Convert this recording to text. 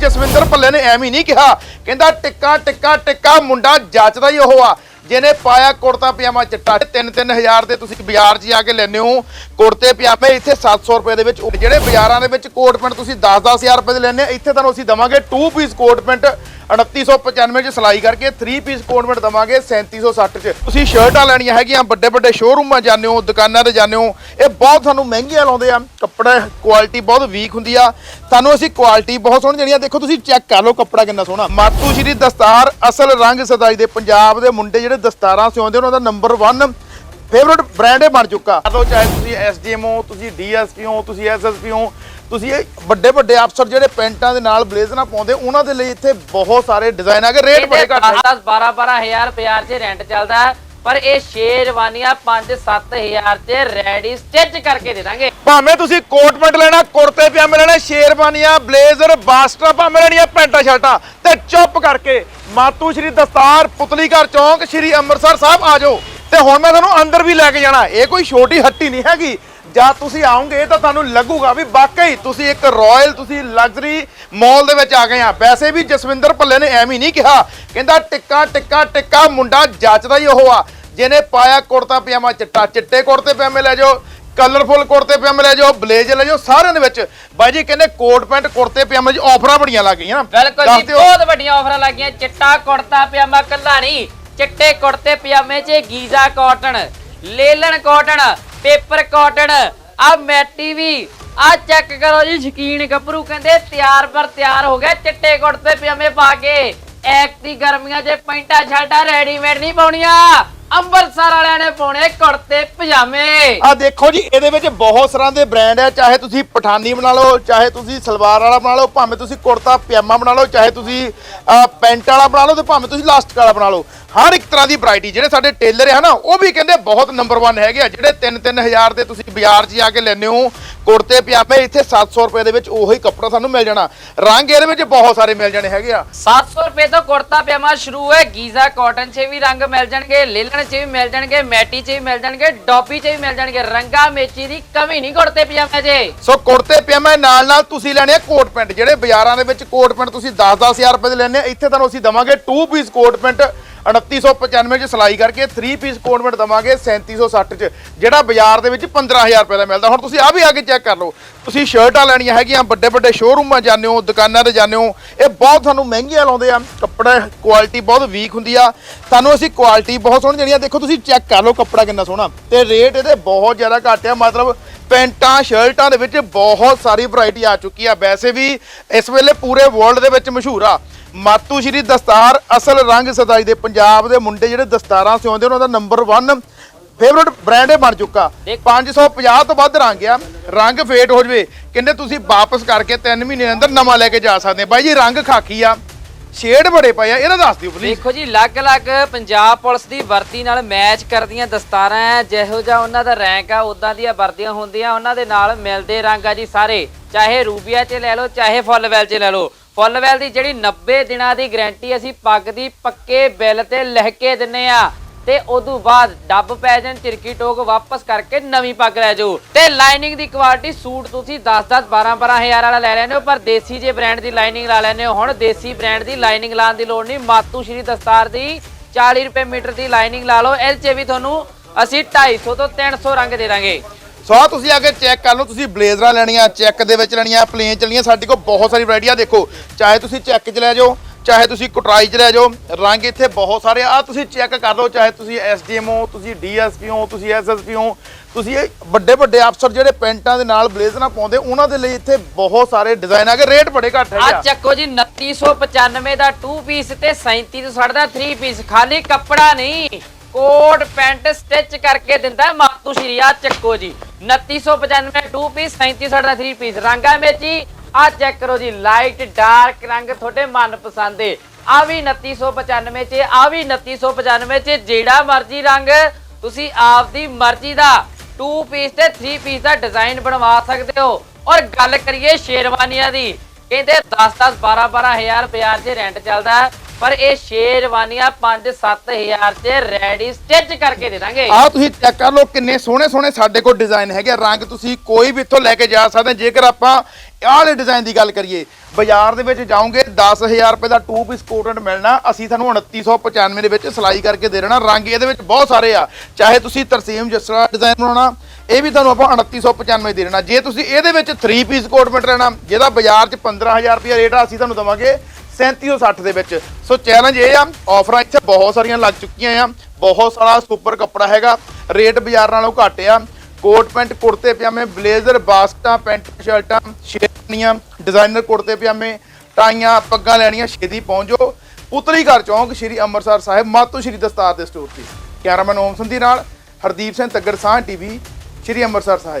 ਜਸਵਿੰਦਰ ਭੱਲੇ ਨੇ ਐਵੇਂ ਹੀ ਨਹੀਂ ਕਿਹਾ। ਕਹਿੰਦਾ ਟਿੱਕਾ ਟਿੱਕਾ ਟਿੱਕਾ, ਮੁੰਡਾ ਜੱਚਦਾ ਹੀ ਉਹ ਆ। ਜਿਹਨੇ ਪਾਇਆ ਕੁੜਤਾ ਪਜਾਮਾ ਚਿੱਟਾ 3-3000 ਦੇ ਤੁਸੀਂ ਬਾਜ਼ਾਰ 'ਚ ਜਾ ਕੇ ਲੈਨੇ ਹੋ। ਕੁੜਤੇ, ਪਜਾਮੇ ਇੱਥੇ 700 ਰੁਪਏ ਦੇ ਵਿੱਚ ਜਿਹੜੇ ਬਾਜ਼ਾਰਾਂ ਦੇ ਵਿੱਚ ਕੋਟ ਪੈਂਟ ਤੁਸੀਂ 10-10000 ਰੁਪਏ ਦੇ ਲੈਨੇ ਆ, ਇੱਥੇ ਤੁਹਾਨੂੰ ਅਸੀਂ ਦਵਾਂਗੇ 2 ਪੀਸ ਕੋਟ ਪੈਂਟ। 2995 ਚ ਸਿਲਾਈ ਕਰਕੇ 3 ਪੀਸ ਕੋਟ ਪੈਂਟ ਦਵਾਂਗੇ 3760 ਚ। ਤੁਸੀਂ ਸ਼ਰਟਾਂ ਲੈਣੀਆਂ ਹੈਗੀਆਂ ਵੱਡੇ ਵੱਡੇ ਸ਼ੋਰੂਮਾਂ ਜਾਂਦੇ ਹੋ, ਦੁਕਾਨਾਂ ਤੇ ਜਾਂਦੇ ਹੋ, ਇਹ ਬਹੁਤ ਸਾਨੂੰ ਮਹਿੰਗੀਆਂ ਲਾਉਂਦੇ ਆ। ਕੱਪੜਾ ਕੁਆਲਿਟੀ ਬਹੁਤ ਵੀਕ ਹੁੰਦੀ ਆ। ਤੁਹਾਨੂੰ ਅਸੀਂ ਕੁਆਲਿਟੀ ਬਹੁਤ ਸੋਹਣੀ ਦੇਣੀ ਆ। ਦੇਖੋ, ਤੁਸੀਂ ਚੈੱਕ ਕਰ ਲਓ ਕੱਪੜਾ ਕਿੰਨਾ ਸੋਹਣਾ। ਮਾਤੂ ਸ਼੍ਰੀ ਦਸਤਾਰ, ਅਸਲ ਰੰਗ ਸਦਾਈ ਦੇ ਪੰਜਾਬ ਦੇ ਮੁੰਡੇ ਜਿਹੜੇ ਦਸਤਾਰਾਂ ਸਿਉਂਦੇ ਉਹਨਾਂ ਦਾ ਨੰਬਰ 1 ਫੇਵਰਟ ਬ੍ਰਾਂਡ ਹੀ ਬਣ ਚੁੱਕਾ। ਲਓ, ਚਾਹੇ ਤੁਸੀਂ ਐਸਡੀਐਮ ਹੋ, ਤੁਸੀਂ ਡੀਐਸਪੀ ਹੋ, ਤੁਸੀਂ ਐਸਐਸਪੀ ਹੋ ਤੁਸੀਂ ਇਹ ਵੱਡੇ ਵੱਡੇ ਅਫਸਰ ਜਿਹੜੇ ਪੈਂਟਾਂ ਦੇ ਨਾਲ ਬਲੇਜ਼ਰਾਂ ਪਾਉਂਦੇ ਉਹਨਾਂ ਦੇ ਲਈ ਇੱਥੇ ਬਹੁਤ ਸਾਰੇ ਡਿਜ਼ਾਈਨ ਆ ਰੇਟ ਬੜੇ ਘੱਟ ਹੈ 10 12 12000 ਬਾਜ਼ਾਰ 'ਚ ਰੈਂਟ ਚੱਲਦਾ ਹੈ, ਪਰ ਇਹ ਸ਼ੇਰਵਾਨੀਆਂ 5-7000 'ਚ ਰੈਡੀ ਸਟਿਚ ਕਰਕੇ ਦੇ ਦਾਂਗੇ। ਭਾਵੇਂ ਤੁਸੀਂ ਕੋਟ ਪੈਂਟ ਲੈਣਾ ਕੁੜਤੇ ਪਜਾਮੇ ਲੈਣੇ ਸ਼ੇਰਵਾਨੀਆਂ ਬਲੇਜ਼ਰ ਬਾਸਟਰਾ ਭਾਵੇਂ ਲੈਣੀਆਂ ਪੈਂਟਾਂ ਸ਼ਰਟਾਂ ਤੇ ਚੁੱਪ ਕਰਕੇ ਮਾਤੂ ਸ਼੍ਰੀ ਦਸਤਾਰ ਪੁਤਲੀ ਘਰ ਚੌਂਕ ਸ਼੍ਰੀ ਅੰਮ੍ਰਿਤਸਰ ਸਾਹਿਬ ਆ ਜਾਓ। ਤੇ ਹੁਣ ਮੈਂ ਤੁਹਾਨੂੰ ਅੰਦਰ ਵੀ ਲੈ ਕੇ ਜਾਣਾ ਇਹ ਕੋਈ ਛੋਟੀ ਹੱਟੀ ਨਹੀਂ ਹੈਗੀ। ਜਦ ਤੁਸੀਂ ਆਓਗੇ ਤਾਂ ਤੁਹਾਨੂੰ ਲੱਗੂਗਾ ਵੀ ਵਾਕਈ ਤੁਸੀਂ ਇੱਕ ਰਾਇਲ ਤੁਸੀਂ ਲਗਜ਼ਰੀ ਮਾਲ ਦੇ ਵਿੱਚ ਆ ਗਏ ਆ। ਵੈਸੇ ਵੀ ਜਸਵਿੰਦਰ ਭੱਲੇ ਨੇ ਐਵੇਂ ਨਹੀਂ ਕਿਹਾ। ਕਹਿੰਦਾ ਟਿੱਕਾ ਟਿੱਕਾ ਟਿੱਕਾ ਮੁੰਡਾ ਜੱਚਦਾ ਹੀ ਉਹ ਆ। ਜਿਹਨੇ ਪਾਇਆ ਕੁੜਤਾ ਪਜਾਮਾ ਚਿੱਟਾ ਚਿੱਟੇ ਕੁੜਤੇ ਪਜਾਮੇ ਲੈ ਜਾਓ ਕਲਰਫੁਲ ਕੁੜਤੇ ਪਜਾਮੇ ਲੈ ਜਾਓ ਬਲੇਜ਼ਰ ਲੈ ਜਾਓ ਸਾਰਿਆਂ ਦੇ ਵਿੱਚ। ਬਾਈ ਜੀ ਕਹਿੰਦੇ ਕੋਟ ਪੈਂਟ ਕੁੜਤੇ ਪਜਾਮੇ 'ਚ ਆਫਰਾਂ ਬੜੀਆਂ ਲੱਗ ਗਈਆਂ ਬਿਲਕੁਲ ਦੱਸ ਜੀ ਦਿਓ। ਬਹੁਤ ਵੱਡੀਆਂ ਆਫਰਾਂ ਲੱਗੀਆਂ ਚਿੱਟਾ ਕੁੜਤਾ ਪਜਾਮਾ ਕੱਲਾ ਨਹੀਂ ਚਿੱਟੇ ਕੁੜਤੇ ਪਜਾਮੇ 'ਚ Giza cotton linen cotton paper cotton, ਆ ਮੈਟੀ ਵੀ, ਆ ਚੈੱਕ ਕਰੋ ਜੀ ਸ਼ਕੀਨ ਗੱਭਰੂ ਕਹਿੰਦੇ ਤਿਆਰ ਪਰ ਤਿਆਰ ਹੋ ਗਿਆ, ਚਿੱਟੇ ਕੁੜਤੇ ਪਜਾਮੇ ਪਾ ਕੇ। ਐਕਟੀ ਗਰਮੀਆਂ 'ਚ ਪੈਂਟਾ ਛਾਟਾ ਰੈਡੀਮੇਡ ਨਹੀਂ ਪਾਉਣੀਆਂ। ਅੰਮ੍ਰਿਤਸਰ ਵਾਲਿਆਂ ਨੇ ਪਾਉਣੇ ਕੁੜਤੇ ਪਜਾਮੇ। ਆ ਦੇਖੋ ਜੀ, ਇਹਦੇ ਵਿੱਚ ਬਹੁਤ ਤਰ੍ਹਾਂ ਦੇ ਬ੍ਰਾਂਡ ਆ, ਚਾਹੇ ਤੁਸੀਂ ਪਠਾਨੀ ਬਣਾ ਲਓ, ਚਾਹੇ ਤੁਸੀਂ ਸਲਵਾਰ ਵਾਲਾ ਬਣਾ ਲਓ, ਭਾਵੇਂ ਤੁਸੀਂ ਕੁੜਤਾ, ਪਜਾਮਾ ਬਣਾ ਲਓ, ਚਾਹੇ ਤੁਸੀਂ ਪੈਂਟ ਵਾਲਾ ਬਣਾ ਲਓ ਤੇ ਭਾਵੇਂ ਤੁਸੀਂ ਲਾਸਟਿਕ ਵਾਲਾ ਬਣਾ ਲਓ। ਹਰ ਇੱਕ ਤਰ੍ਹਾਂ ਦੀ ਵੈਰਾਈਟੀ ਜਿਹੜੇ ਸਾਡੇ ਟੇਲਰ ਆ ਨਾ ਉਹ ਵੀ ਕਹਿੰਦੇ ਬਹੁਤ ਨੰਬਰ 1 ਹੈਗੇ ਆ। ਜਿਹੜੇ 3-3000 ਦੇ ਤੁਸੀਂ ਬਾਜ਼ਾਰ 'ਚ ਜਾ ਕੇ ਲੈਨੇ ਹੋ ਕੁੜਤੇ ਪਜਾਮੇ ਇੱਥੇ 700 ਰੁਪਏ ਦੇ ਵਿੱਚ ਉਹੀ ਕੱਪੜਾ ਤੁਹਾਨੂੰ ਮਿਲ ਜਾਣਾ। ਰੰਗ ਇਹਦੇ ਵਿੱਚ ਬਹੁਤ ਸਾਰੇ ਮਿਲ ਜਾਣੇ ਹੈਗੇ ਆ। 700 ਰੁਪਏ ਤੋਂ ਕੁੜਤਾ ਪਜਾਮਾ ਸ਼ੁਰੂ ਹੈ ਗੀਜ਼ਾ ਕਾਟਨ 'ਚ ਵੀ ਰੰਗ ਮਿਲ ਜਾਣਗੇ ਲੇਲਨ 'ਚ ਵੀ ਮਿਲ ਜਾਣਗੇ ਮੈਟੀ 'ਚ ਵੀ ਮਿਲ ਜਾਣਗੇ ਡੋਪੀ 'ਚ ਵੀ ਮਿਲ ਜਾਣਗੇ। ਰੰਗਾ ਮੇਚੀ ਦੀ ਕਮੀ ਨਹੀਂ ਕੁੜਤੇ ਪਜਾਮੇ 'ਚ। ਸੋ ਕੁੜਤੇ ਪਜਾਮੇ ਨਾਲ ਨਾਲ ਤੁਸੀਂ ਲੈਣੇ ਆ ਕੋਟ ਪੈਂਟ। ਜਿਹੜੇ ਬਾਜ਼ਾਰਾਂ ਦੇ ਵਿੱਚ ਕੋਟ ਪੈਂਟ ਤੁਸੀਂ 10-10000 ਰੁਪਏ ਦੇ ਲੈਣੇ ਆ ਇੱਥੇ ਤੁਹਾਨੂੰ ਅਸੀਂ ਦਵਾਂਗੇ 2 ਪੀਸ ਕੋਟ ਪੈਂਟ। 2995 ਚ ਸਿਲਾਈ ਕਰਕੇ 3 ਪੀਸ ਕੋਟ ਪੈਂਟ ਦਵਾਂਗੇ 3760 ਚ, ਜਿਹੜਾ ਬਾਜ਼ਾਰ ਦੇ ਵਿੱਚ 15000 ਰੁਪਏ ਦਾ ਮਿਲਦਾ। ਹੁਣ ਤੁਸੀਂ ਆ ਵੀ ਆ ਕੇ ਚੈੱਕ ਕਰ ਲਓ। ਤੁਸੀਂ ਸ਼ਰਟਾਂ ਲੈਣੀਆਂ ਹੈਗੀਆਂ ਵੱਡੇ ਵੱਡੇ ਸ਼ੋਰੂਮਾਂ ਜਾਂਦੇ ਹੋ, ਦੁਕਾਨਾਂ ਤੇ ਜਾਂਦੇ ਹੋ, ਇਹ ਬਹੁਤ ਸਾਨੂੰ ਮਹਿੰਗੀਆਂ ਲਾਉਂਦੇ ਆ। ਕੱਪੜਾ ਕੁਆਲਿਟੀ ਬਹੁਤ ਵੀਕ ਹੁੰਦੀ ਆ। ਤੁਹਾਨੂੰ ਅਸੀਂ ਕੁਆਲਿਟੀ ਬਹੁਤ ਸੋਹਣੀ ਦੇਣੀ ਆ। ਦੇਖੋ, ਤੁਸੀਂ ਚੈੱਕ ਕਰ ਲਓ ਕੱਪੜਾ ਕਿੰਨਾ ਸੋਹਣਾ। ਤੇ ਰੇਟ ਇਹਦੇ ਬਹੁਤ ਜ਼ਿਆਦਾ ਘੱਟ ਆ। ਮਤਲਬ ਪੈਂਟਾਂ ਸ਼ਰਟਾਂ ਦੇ ਵਿੱਚ ਬਹੁਤ ਸਾਰੀ ਵੈਰਾਈਟੀ ਆ ਚੁੱਕੀ ਆ। ਵੈਸੇ ਵੀ ਇਸ ਵੇਲੇ ਪੂਰੇ ਵਰਲਡ ਦੇ ਵਿੱਚ ਮਸ਼ਹੂਰ ਆ। ਮਾਤੂ ਸ਼੍ਰੀ ਦਸਤਾਰ ਅਸਲ ਰੰਗ ਸਦਾਈ ਦੇ ਪੰਜਾਬ ਦੇ ਮੁੰਡੇ ਜਿਹੜੇ ਦਸਤਾਰਾਂ ਸਿਉਂਦੇ ਉਹਨਾਂ ਦਾ ਨੰਬਰ 1 ਫੇਵਰਟ ਬ੍ਰਾਂਡ ਹੀ ਬਣ ਚੁੱਕਾ। ਦੇਖ- 550 ਤੋਂ ਵੱਧ ਰੰਗ ਆ। ਰੰਗ ਫੇਟ ਹੋ ਜਵੇ। ਕਹਿੰਦੇ ਤੁਸੀਂ ਵਾਪਸ ਕਰਕੇ 3 ਮਹੀਨੇ ਦੇ ਅੰਦਰ ਨਵਾਂ ਲੈ ਕੇ ਜਾ ਸਕਦੇ ਬਾਈ ਜੀ ਰੰਗ ਖਾਕੀ ਆ। ਸ਼ੇਡ ਬੜੇ ਪਏ ਆ। ਇਹਦਾ ਦੱਸ ਦਿਓ ਪਲੀਜ਼ ਦੇਖੋ ਜੀ ਅਲੱਗ-ਅਲੱਗ ਪੰਜਾਬ ਪੁਲਿਸ ਦੀ ਵਰਦੀ ਨਾਲ ਮੈਚ ਕਰਦੀਆਂ ਦਸਤਾਰਾਂ ਹੈ ਜਿਹੋ ਜਿਹਾ ਉਹਨਾਂ ਦਾ ਰੈਂਕ ਆ ਉਦਾਂ ਦੀਆਂ ਵਰਦੀਆਂ ਹੁੰਦੀਆਂ। ਉਹਨਾਂ ਦੇ ਨਾਲ ਮਿਲਦੇ ਰੰਗ ਆ ਜੀ ਸਾਰੇ। ਚਾਹੇ ਰੂਬੀਆ 'ਚ ਲੈ ਲਓ ਚਾਹੇ ਫੁੱਲਵੈਲ 'ਚ ਲੈ ਲਓ। ਫੁੱਲਵੈਲ ਦੀ ਜਿਹੜੀ 90 ਦਿਨਾਂ ਦੀ ਗਾਰੰਟੀ ਅਸੀਂ ਪੱਗ ਦੀ ਪੱਕੇ ਬਿੱਲ ਤੇ ਲਿਖ ਦਿੰਨੇ ਆ। ਤੇ ਉਦੋਂ ਬਾਅਦ ਡੱਬ ਪੈ ਜਾਣ ਚਿਰਕੀ ਟੋਕ ਵਾਪਸ ਕਰਕੇ ਨਵੀਂ ਪੱਗ ਲੈ ਜਾਓ। ਤੇ ਲਾਈਨਿੰਗ ਦੀ ਕੁਆਲਿਟੀ ਸੂਟ ਤੁਸੀਂ 10-10 12-12 ਹਜ਼ਾਰ ਵਾਲਾ ਲੈ ਲੈਂਦੇ ਹੋ, ਪਰ ਦੇਸੀ ਜੇ ਬ੍ਰਾਂਡ ਦੀ ਲਾਈਨਿੰਗ ਲਾ ਲੈਂਦੇ ਹੋ ਹੁਣ, ਦੇਸੀ ਬ੍ਰਾਂਡ ਦੀ ਲਾਈਨਿੰਗ ਲਾਉਣ ਦੀ ਲੋੜ ਨਹੀਂ। ਮਾਤੂ ਸ਼੍ਰੀ ਦਸਤਾਰ ਦੀ 40 ਰੁਪਏ ਮੀਟਰ ਦੀ ਲਾਈਨਿੰਗ ਲਾ ਲਓ ਇਹ 'ਚ ਵੀ ਤੁਹਾਨੂੰ ਅਸੀਂ 250 ਤੋਂ 300 ਰੰਗ ਦੇ ਦਾਂਗੇ। ਸੋ ਆਹ ਤੁਸੀਂ ਆ ਕੇ ਚੈੱਕ ਕਰ ਲਓ, ਤੁਸੀਂ ਬਲੇਜ਼ਰਾਂ ਲੈਣੀਆਂ, ਚੈੱਕ ਦੇ ਵਿੱਚ ਲੈਣੀਆਂ, ਪਲੇਨ ਚ ਲੈਣੀਆਂ ਸਾਡੇ ਕੋਲ ਬਹੁਤ ਸਾਰੀ ਵੈਰਾਈਟੀ ਆ। ਦੇਖੋ, ਚਾਹੇ ਤੁਸੀਂ ਚੈੱਕ ਚ ਲੈ ਜਾਓ, ਚਾਹੇ ਤੁਸੀਂ ਕਟਰਾਈ ਚ ਲੈ ਜਾਓ, ਰੰਗ ਇੱਥੇ ਬਹੁਤ ਸਾਰੇ ਆ। ਤੁਸੀਂ ਚੈੱਕ ਕਰ ਲਓ, ਚਾਹੇ ਤੁਸੀਂ ਐਸਡੀਐਮ ਹੋ ਤੁਸੀਂ ਡੀਐਸਪੀ ਹੋ, ਤੁਸੀਂ ਐਸਐਸਪੀ ਹੋ, ਤੁਸੀਂ ਇਹ ਵੱਡੇ ਵੱਡੇ ਅਫਸਰ ਜਿਹੜੇ ਪੈਂਟਾਂ ਦੇ ਨਾਲ ਬਲੇਜ਼ਰਾਂ ਪਾਉਂਦੇ, ਉਹਨਾਂ ਦੇ ਲਈ ਇੱਥੇ ਬਹੁਤ ਸਾਰੇ ਡਿਜ਼ਾਈਨ ਆ। ਗਏ ਰੇਟ ਬੜੇ ਘੱਟ ਹੈਗੇ ਆ। ਆ ਚੱਕੋ ਜੀ 2995 ਦਾ 2 ਪੀਸ ਤੇ 3760 ਦਾ 3 ਪੀਸ ਖਾਲੀ ਕੱਪੜਾ ਨਹੀਂ, ਕੋਟ, ਪੈਂਟ ਸਟਿਚ ਕਰਕੇ ਦਿੰਦਾ ਮਾਤੂ ਸ਼੍ਰੀ ਆ ਚੱਕੋ ਜੀ। 2995 2 ਪੀਸ 3760 ਦਾ 3 ਪੀਸ ਰੰਗਾਂ ਵਿੱਚ ਹੀ ਆ ਚੈੱਕ ਕਰੋ ਜੀ ਲਾਈਟ ਡਾਰਕ ਰੰਗ ਤੁਹਾਡੇ ਮਨ ਪਸੰਦ ਏ। ਆ ਵੀ 2995 ਚ ਆ ਵੀ 2995 ਚ ਜਿਹੜਾ ਮਰਜ਼ੀ ਰੰਗ ਤੁਸੀਂ ਆਪਦੀ ਮਰਜ਼ੀ ਦਾ 2 ਪੀਸ ਤੇ 3 ਪੀਸ ਦਾ ਡਿਜ਼ਾਈਨ ਬਣਵਾ ਸਕਦੇ ਹੋ। ਔਰ ਗੱਲ ਕਰੀਏ ਸ਼ੇਰਵਾਨੀਆਂ ਦੀ, ਕਹਿੰਦੇ 10-10 12-12000 ਬਾਜ਼ਾਰ 'ਚ ਰੈਂਟ ਚੱਲਦਾ। ਪਰ ਇਹ ਸ਼ੇਰਵਾਨੀਆਂ 5-7000 'ਤੇ ਰੈਡੀ ਸਟਿਚ ਕਰਕੇ ਦੇ ਦਾਂਗੇ। ਆ ਤੁਸੀਂ ਚੈੱਕ ਕਰ ਲਓ ਕਿੰਨੇ ਸੋਹਣੇ ਸੋਹਣੇ ਸਾਡੇ ਕੋਲ ਡਿਜ਼ਾਈਨ ਹੈਗੇ ਆ। ਰੰਗ ਤੁਸੀਂ ਕੋਈ ਵੀ ਇੱਥੋਂ ਲੈ ਕੇ ਜਾ ਸਕਦੇ ਜੇਕਰ ਆਪਾਂ ਆਹ ਵਾਲੇ ਡਿਜ਼ਾਈਨ ਦੀ ਗੱਲ ਕਰੀਏ, ਬਾਜ਼ਾਰ ਦੇ ਵਿੱਚ ਜਾਓਗੇ 10000 ਰੁਪਏ ਦਾ 2 ਪੀਸ ਕੋਟਨ ਮਿਲਣਾ। ਅਸੀਂ ਤੁਹਾਨੂੰ 2995 ਦੇ ਵਿੱਚ ਸਿਲਾਈ ਕਰਕੇ ਦੇ ਦੇਣਾ। ਰੰਗ ਇਹਦੇ ਵਿੱਚ ਬਹੁਤ ਸਾਰੇ ਆ। ਚਾਹੇ ਤੁਸੀਂ ਤਰਸੀਮ ਜਸਰਾ ਡਿਜ਼ਾਈਨ ਬਣਾਉਣਾ, ਇਹ ਵੀ ਤੁਹਾਨੂੰ ਆਪਾਂ 2995 ਦੇ ਦੇਣਾ। ਜੇ ਤੁਸੀਂ ਇਹਦੇ ਵਿੱਚ 3 ਪੀਸ ਕੋਟ ਮਿਟ ਲੈਣਾ ਜਿਹਦਾ ਬਾਜ਼ਾਰ 'ਚ 15000 ਰੁਪਏ ਰੇਟ ਆ, ਅਸੀਂ ਤੁਹਾਨੂੰ ਦਵਾਂਗੇ। 3760 ਦੇ ਵਿੱਚ। ਸੋ ਚੈਲੰਜ ਇਹ ਆ ਆਫਰਾਂ ਇੱਥੇ ਬਹੁਤ ਸਾਰੀਆਂ ਲੱਗ ਚੁੱਕੀਆਂ ਆ। ਬਹੁਤ ਸਾਰਾ ਸੁਪਰ ਕੱਪੜਾ ਹੈਗਾ। ਰੇਟ ਬਾਜ਼ਾਰ ਨਾਲੋਂ ਘੱਟ ਆ। ਕੋਟ ਪੈਂਟ, ਕੁੜਤੇ ਪਜਾਮੇ, ਬਲੇਜ਼ਰ, ਬਾਸਕਟਾਂ, ਪੈਂਟ ਸ਼ਰਟਾਂ ਸ਼ੇਰਨੀਆਂ ਡਿਜ਼ਾਈਨਰ ਕੁੜਤੇ ਪਜਾਮੇ, ਟਾਈਆਂ, ਪੱਗਾਂ ਲੈਣੀਆਂ, ਛੇਤੀ ਪਹੁੰਚੋ। ਪੁਤਲੀ ਘਰ ਚੌਂਕ ਸ਼੍ਰੀ ਅੰਮ੍ਰਿਤਸਰ ਸਾਹਿਬ, ਮਾਤੂ ਸ਼੍ਰੀ ਦਸਤਾਰ ਦੇ ਸਟੋਰ ਤੇ। ਕੈਮਰਾਮੈਨ ਓਮ ਸੰਧੀ ਨਾਲ ਹਰਦੀਪ ਸਿੰਘ ਤੱਗੜ ਸਾਹ ਟੀਵੀ, ਸ਼੍ਰੀ ਅੰਮ੍ਰਿਤਸਰ ਸਾਹਿਬ।